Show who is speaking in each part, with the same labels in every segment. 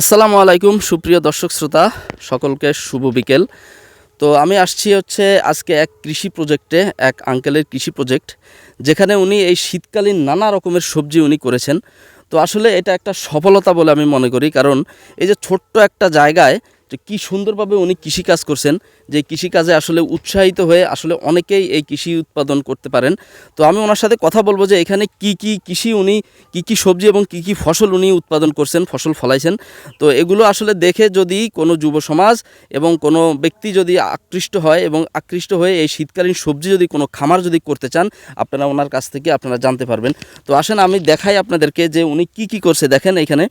Speaker 1: আসসালামু আলাইকুম, সুপ্রিয় দর্শক শ্রোতা, সকলকে শুভ বিকেল। তো আমি আসছি হচ্ছে আজকে এক কৃষি প্রজেক্টে, এক আঙ্কেলের কৃষি প্রজেক্ট, যেখানে উনি এই শীতকালীন নানা রকমের সবজি উনি করেছেন। তো আসলে এটা একটা সফলতা বলে আমি মনে করি, কারণ এই যে ছোট্ট একটা জায়গায় যে কী সুন্দরভাবে উনি কৃষিকাজ করছেন, যে কৃষিকাজে আসলে উৎসাহিত হয়ে আসলে অনেকেই এই কৃষি উৎপাদন করতে পারেন। তো আমি ওনার সাথে কথা বলব যে এখানে কি কি কৃষি উনি, কি কি সবজি এবং কি কি ফসল উনি উৎপাদন করছেন, ফসল ফলাইছেন। তো এগুলো আসলে দেখে যদি কোনো যুব সমাজ এবং কোনো ব্যক্তি যদি আকৃষ্ট হয় এবং আকৃষ্ট হয়ে এই শীতকালীন সবজি যদি কোনো খামার যদি করতে চান, আপনারা ওনার কাছ থেকে আপনারা জানতে পারবেন। তো আসেন আমি দেখাই আপনাদেরকে যে উনি কি কি করছে। দেখেন এখানে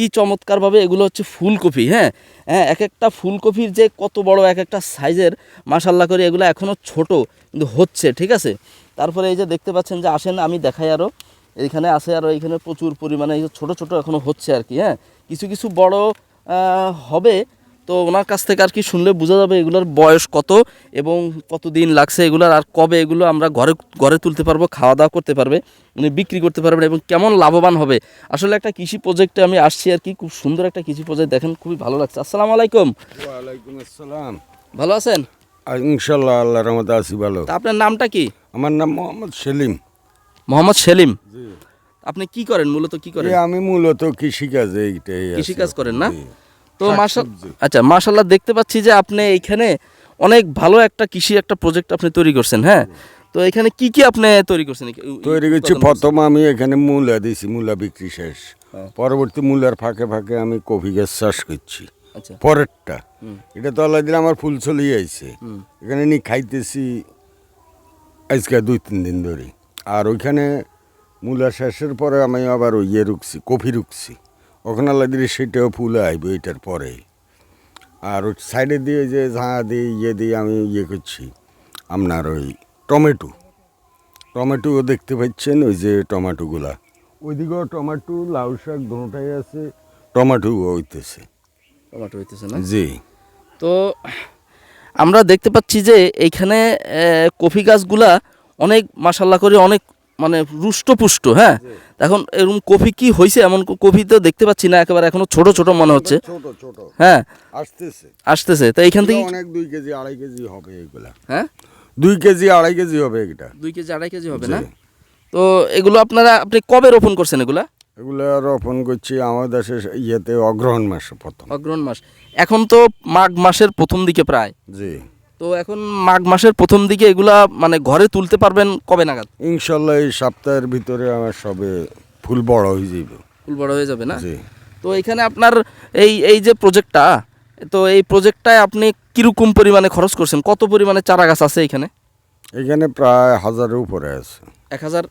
Speaker 1: কি চমৎকারভাবে এগুলো হচ্ছে ফুলকপি হ্যাঁ? হ্যাঁ এক একটা ফুলকপির যে কত বড় এক একটা সাইজের মাসাল্লা করে এগুলো এখনও ছোট কিন্তু হচ্ছে, ঠিক আছে? তারপরে এই যে দেখতে পাচ্ছেন যে আসেন, আমি দেখাই আরও এইখানে আসে আরও এইখানে প্রচুর পরিমাণে এই ছোটো ছোটো এখনও হচ্ছে আর কি হ্যাঁ? কিছু কিছু বড় হবে তো ওনার কাছ থেকে আর কি শুনলে বোঝা যাবে এগুলোর বয়স কত এবং কত দিন লাগছে এগুলোর আর কবে এগুলো আমরা ঘরে ঘরে তুলতে পারব খাওয়া দাওয়া করতে পারবে উনি বিক্রি করতে পারবেন এবং কেমন লাভবান হবে। আসলে একটা কৃষি প্রজেক্টে আমি আসছি আর কি খুব সুন্দর একটা কৃষি প্রজেক্ট দেখেন খুবই ভালো লাগছে। আসসালামু আলাইকুম।
Speaker 2: ওয়ালাইকুম আসসালাম।
Speaker 1: ভালো আছেন?
Speaker 2: ইনশাল্লাহ আল্লাহ রহমতে আছি ভালো।
Speaker 1: আপনার নামটা কি?
Speaker 2: আমার নাম মোহাম্মদ সেলিম।
Speaker 1: মোহাম্মদ সেলিম? আপনি কি করেন? মূলত কি করেন?
Speaker 2: আমি মূলত কৃষিকাজ এইটাই
Speaker 1: কৃষিকাজ করেন না। তো মার্শাল। আচ্ছা মার্শাল্লাহ দেখতে পাচ্ছি যে আপনি এইখানে অনেক ভালো একটা কৃষি একটা প্রজেক্ট আপনি তৈরি করছেন হ্যাঁ? তো এখানে কি কি আপনি তৈরি করছেন?
Speaker 2: তৈরি করছি প্রথম আমি এখানে মূলা দিছি মূলা বিক্রি শেষ।
Speaker 1: হ্যাঁ।
Speaker 2: পরবর্তী মূলার ফাঁকে ফাঁকে আমি কফি গাছ চাষ করছি।
Speaker 1: আচ্ছা।
Speaker 2: পরেরটা। এটা তো আল্লাহ দিলে আমার ফুল চলেই আইছে। এখানে নি খাইতেছি আজকে দুই তিন দিন ধরে। আর ওইখানে মূলা শেষের পরে আমি আবার ওই ইয়ে রুকছি কফি রুকছি ওখানে দিলে সেটাও ফুল আইব এটার পরে। আর ওই সাইডে দিয়ে যে ঝাঁ দিয়ে ইয়ে দিয়ে আমি ইয়ে করছি আপনার ওই টমেটো। টমেটোও দেখতে পাচ্ছেন ওই যে টমেটোগুলা। ওইদিকেও টমেটো লাউ শাক দুটাই আছে টমেটো হইতেছে।
Speaker 1: টমেটো হইতেছে না?
Speaker 2: জি।
Speaker 1: তো আমরা দেখতে পাচ্ছি যে এইখানে কফি গাছগুলা অনেক মাসাল্লাহ করে অনেক মানে রুষ্টপুষ্ট হ্যাঁ? এখন এরকম কফি কি হয়েছে এমন কফি তো দেখতে পাচ্ছি না একেবারে এখনও ছোট ছোট মনে হচ্ছে।
Speaker 2: ছোট ছোট।
Speaker 1: হ্যাঁ।
Speaker 2: আসতেছে।
Speaker 1: আসতেছে। তো এইখান থেকে
Speaker 2: অনেক দুই কেজি আড়াই কেজি হবে এগুলা।
Speaker 1: হ্যাঁ?
Speaker 2: দুই কেজি আড়াই কেজি হবে এটা।
Speaker 1: দুই কেজি আড়াই কেজি হবে না? তো এগুলো আপনারা আপনি কবে রোপণ করছেন এগুলা?
Speaker 2: এগুলো রোপণ করছি আমাদের দেশে ইয়েতে অগ্রহণ মাসে প্রথম।
Speaker 1: অগ্রহণ মাস। এখন তো মাঘ মাসের প্রথম দিকে প্রায়।
Speaker 2: জি।
Speaker 1: তো এখন মাঘ মাসের প্রথম দিকে এগুলা মানে ঘরে তুলতে পারবেন কবে নাগাদ?
Speaker 2: ইনশাল্লাহ এই সপ্তাহের ভিতরে আমার সবে ফুল বড় হয়ে যাবে।
Speaker 1: ফুল বড় হয়ে যাবে না? তো এখানে আপনার এই এই যে প্রজেক্টটা তো এই প্রজেক্টটায় আপনি কীরকম পরিমাণে খরচ করছেন? কত পরিমাণে চারা গাছ আছে এখানে?
Speaker 2: এখানে প্রায় হাজারের উপরে আছে।
Speaker 1: এক হাজার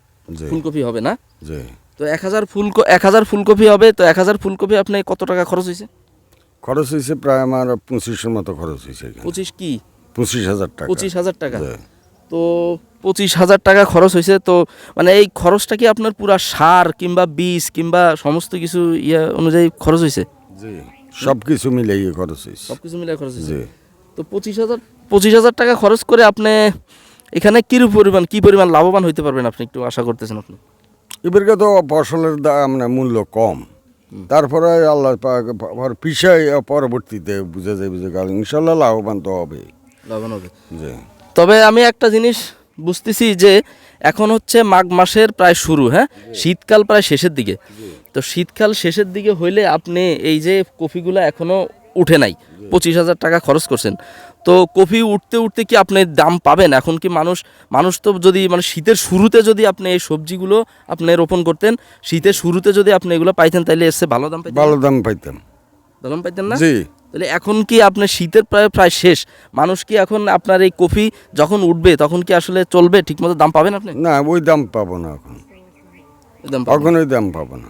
Speaker 1: ফুলকপি হবে না?
Speaker 2: জি।
Speaker 1: তো এক হাজার ফুল এক হাজার ফুলকপি হবে তো এক হাজার ফুলকপি আপনি কত টাকা খরচ হয়েছে?
Speaker 2: খরচ হয়েছে প্রায় আমার পঁচিশের মতো খরচ হয়েছে
Speaker 1: পঁচিশ কি?
Speaker 2: পঁচিশ হাজার টাকা।
Speaker 1: পঁচিশ হাজার টাকা। তো পঁচিশ হাজার টাকা খরচ হয়েছে তো মানে এই খরচটা কি আপনার পুরা সার কিংবা বীজ কিংবা সমস্ত কিছু ইয়া অনুযায়ী খরচ হয়েছে?
Speaker 2: জি সব কিছু মিলিয়ে খরচ হয়েছে।
Speaker 1: সব কিছু মিলে খরচ হয়েছে। তো পঁচিশ হাজার পঁচিশ হাজার টাকা খরচ করে আপনি এখানে কি পরিমাণ কী পরিমাণ লাভবান হইতে পারবেন আপনি একটু আশা করতেছেন আপনি?
Speaker 2: এবারকে তো ফসলের দাম না মূল্য কম। তারপরে আল্লাহ পিছায় পরবর্তীতে বুঝা যাবে যে ইনশাল্লাহ লাভবান তো হবে
Speaker 1: লাভবান হবে।
Speaker 2: জি।
Speaker 1: তবে আমি একটা জিনিস বুঝতেছি যে এখন হচ্ছে মাঘ মাসের প্রায় শুরু হ্যাঁ? শীতকাল প্রায় শেষের দিকে। তো শীতকাল শেষের দিকে হইলে আপনি এই যে কফিগুলো এখনও উঠে নাই পঁচিশ হাজার টাকা খরচ করছেন। তো কফি উঠতে উঠতে কি আপনি দাম পাবেন? এখন কি মানুষ মানুষ তো যদি মানে শীতের শুরুতে যদি আপনি এই সবজিগুলো আপনি রোপণ করতেন শীতের শুরুতে যদি আপনি এগুলো পাইতেন তাহলে এসে ভালো দাম পাইতেন?
Speaker 2: ভালো দাম পাইতাম
Speaker 1: ভালো দাম পাইতেন না?
Speaker 2: জি।
Speaker 1: তাহলে এখন কি আপনার শীতের প্রায় প্রায় শেষ? মানুষ কি এখন আপনার এই কফি যখন উঠবে তখন কি আসলে চলবে? ঠিকমতো দাম পাবেন আপনি?
Speaker 2: না ওই দাম পাবো না এখন।
Speaker 1: দাম পাবেন।
Speaker 2: এখন ওই দাম পাবো না।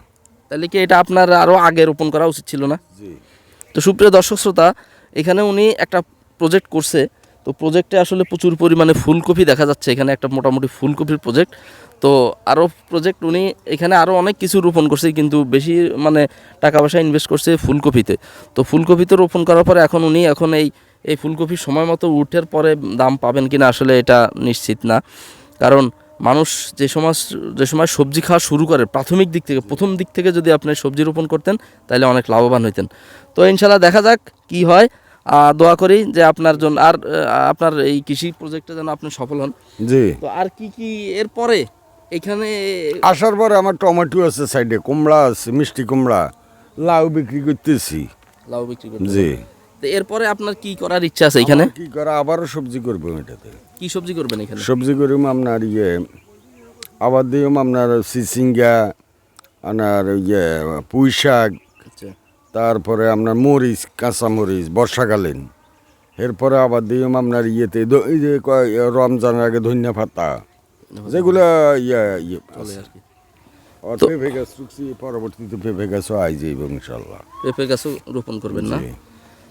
Speaker 1: তাহলে কি এটা আপনার আরও আগে রোপণ করা উচিত ছিল না? তো সুপ্রিয় দর্শক শ্রোতা এখানে উনি একটা প্রজেক্ট করছে তো প্রজেক্টে আসলে প্রচুর পরিমাণে ফুলকপি দেখা যাচ্ছে। এখানে একটা মোটামুটি ফুলকপির প্রজেক্ট তো আরও প্রজেক্ট উনি এখানে আরও অনেক কিছু রোপণ করছে, কিন্তু বেশি মানে টাকা পয়সা ইনভেস্ট করছে ফুলকপিতে। তো ফুলকপিতে রোপণ করার পরে এখন উনি এখন এই এই ফুলকপি সময় মতো উঠের পরে দাম পাবেন কিনা আসলে এটা নিশ্চিত না। কারণ মানুষ যে সময় যে সময় সবজি খাওয়া শুরু করে, প্রাথমিক দিক থেকে, প্রথম দিক থেকে যদি আপনি সবজি রোপণ করতেন, তাহলে অনেক লাভবান হইতেন। তো ইনশাল্লাহ দেখা যাক কি হয়। দোয়া করি যে আপনার জন্য আর আপনার এই কৃষি প্রজেক্টে যেন আপনি সফল হন।
Speaker 2: জি।
Speaker 1: তো আর কি কি এরপরে এখানে
Speaker 2: আসার পরে আমার টমেটো আছে সাইডে কুমড়া আছে মিষ্টি কুমড়া লাউ বিক্রি করতেছি।
Speaker 1: লাউ বিক্রি করতে
Speaker 2: জি।
Speaker 1: তো এরপরে আপনার কি করার ইচ্ছা আছে এখানে?
Speaker 2: কি করা আবারও সবজি করব এটাতে।
Speaker 1: কি সবজি করবেন এখানে?
Speaker 2: সবজি করিম আপনার ইয়ে আবার দিম আপনার সিসিঙ্গা আপনার ইয়ে পুঁই শাক তারপরে আপনার মরিচ কাঁচা মরিচ বর্ষাকালীন। এরপরে আবার দিম আপনার ইয়েতে এই যে রমজানের আগে ধনিয়া পাতা। যেগুলো ইয়ে ইয়ে
Speaker 1: আর
Speaker 2: পেঁপে গাছ শুকছি পরবর্তীতে পেঁপে গাছও আই যাইব ইনশাল্লাহ
Speaker 1: পেঁপে গাছও রোপণ করবেন না?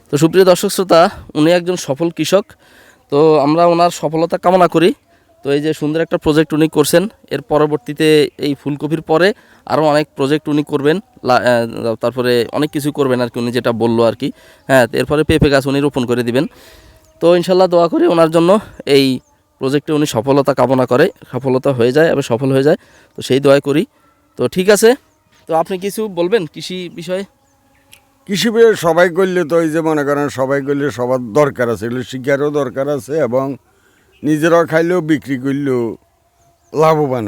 Speaker 1: তো সুপ্রিয় দর্শক শ্রোতা উনি একজন সফল কৃষক। তো আমরা ওনার সফলতা কামনা করি। তো এই যে সুন্দর একটা প্রজেক্ট উনি করছেন, এর পরবর্তীতে এই ফুলকপির পরে আরও অনেক প্রজেক্ট উনি করবেন তারপরে অনেক কিছু করবেন আর কি উনি যেটা বলল আর কি। হ্যাঁ এরপরে পেঁপে গাছ উনি রোপণ করে দিবেন। তো ইনশাল্লাহ দোয়া করি ওনার জন্য এই প্রজেক্টে উনি সফলতা কামনা করে, সফলতা হয়ে যায় এবং সফল হয়ে যায়। তো সেই দোয়া করি। তো ঠিক আছে, তো আপনি কিছু বলবেন কৃষি বিষয়ে?
Speaker 2: কৃষি বিষয়ে সবাই করলে তো এই যে মনে করেন সবাই করলে সবার দরকার আছে, এগুলো শিকারও দরকার আছে এবং নিজেরাও খাইলেও বিক্রি করলেও লাভবান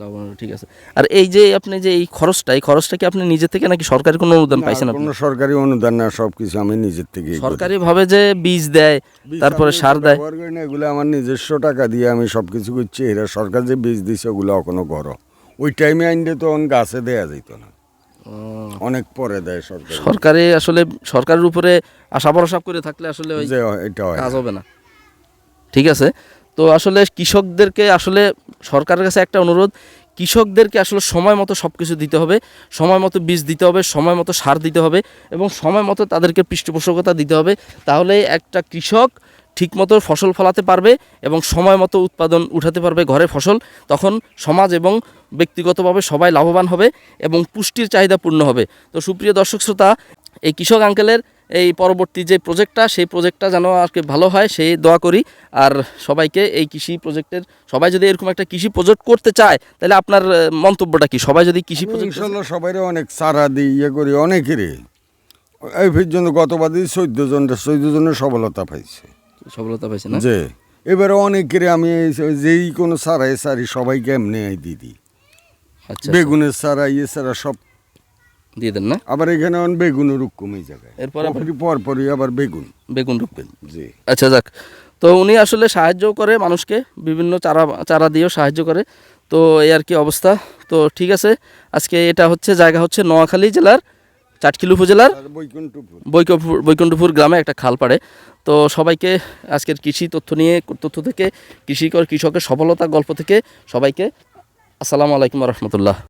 Speaker 1: লাভবান, ঠিক আছে। আর এই যে আপনি যে এই খরচটা এই খরচটা কি আপনি নিজে থেকে নাকি সরকারি কোনো অনুদান পাইছেন
Speaker 2: কোনো সরকারি অনুদান না সব কিছু আমি নিজের থেকে
Speaker 1: সরকারি ভাবে যে বীজ দেয় তারপরে সার দেয়।
Speaker 2: এগুলো আমার নিজস্ব টাকা দিয়ে আমি সব কিছু করছি। এরা সরকার যে বীজ দিছে ওগুলো এখনও করো। ওই টাইমে আনলে তো অন গাছে দেয়া যেত না। অনেক পরে দেয় সরকার।
Speaker 1: সরকারি আসলে সরকারের উপরে আশা ভরসা করে থাকলে আসলে ওই কাজ হবে না। ঠিক আছে? তো আসলে কৃষকদেরকে আসলে সরকারের কাছে একটা অনুরোধ, কৃষকদেরকে আসলে সময় মতো সব কিছু দিতে হবে, সময় মতো বীজ দিতে হবে, সময় মতো সার দিতে হবে এবং সময় মতো তাদেরকে পৃষ্ঠপোষকতা দিতে হবে। তাহলে একটা কৃষক ঠিকমতো ফসল ফলাতে পারবে এবং সময় মতো উৎপাদন উঠাতে পারবে ঘরে ফসল, তখন সমাজ এবং ব্যক্তিগতভাবে সবাই লাভবান হবে এবং পুষ্টির চাহিদা পূর্ণ হবে। তো সুপ্রিয় দর্শক শ্রোতা, এই কৃষক আঙ্কেলের এই পরবর্তী যে প্রজেক্টটা সেই প্রজেক্টটা যেন আর কি ভালো হয় সেই দোয়া করি। আর সবাইকে এই কৃষি প্রজেক্টের সবাই যদি এরকম একটা কৃষি প্রজেক্ট করতে চায় তাহলে আপনার মন্তব্যটা কি? সবাই যদি কৃষি প্রজেক্ট
Speaker 2: সবাই অনেক সারা দিই ইয়ে করি অনেকেরই। এই পর্যন্ত গতবার দিই চোদ্দ জন চোদ্দ জনের সফলতা পাইছে।
Speaker 1: সফলতা পাইছে না?
Speaker 2: যে এবারে অনেকের আমি যেই কোনো সারাই সারি সবাইকে এমনি দিয়ে দিই।
Speaker 1: আচ্ছা।
Speaker 2: বেগুনের সারা ইয়ে সারা সব
Speaker 1: দিয়ে দেন না?
Speaker 2: আবার এখানে অন বেগুনের রুক্কম এই জায়গায়।
Speaker 1: এরপরে
Speaker 2: কফির আবার বেগুন।
Speaker 1: বেগুন রুখবেন
Speaker 2: জি।
Speaker 1: আচ্ছা যাক। তো উনি আসলে সাহায্য করে মানুষকে বিভিন্ন চারা চারা দিয়েও সাহায্য করে। তো এই আর কি অবস্থা। তো ঠিক আছে আজকে এটা হচ্ছে জায়গা হচ্ছে নোয়াখালী জেলার চাটকিল উপজেলার
Speaker 2: বৈকুণ্ঠপুর।
Speaker 1: বৈকুণ্ঠপুর গ্রামে একটা খাল পাড়ে। তো সবাইকে আজকের কৃষি তথ্য নিয়ে তথ্য থেকে কৃষিকর কৃষকের সফলতা গল্প থেকে সবাইকে আসসালামু আলাইকুম রহমতুল্লাহ।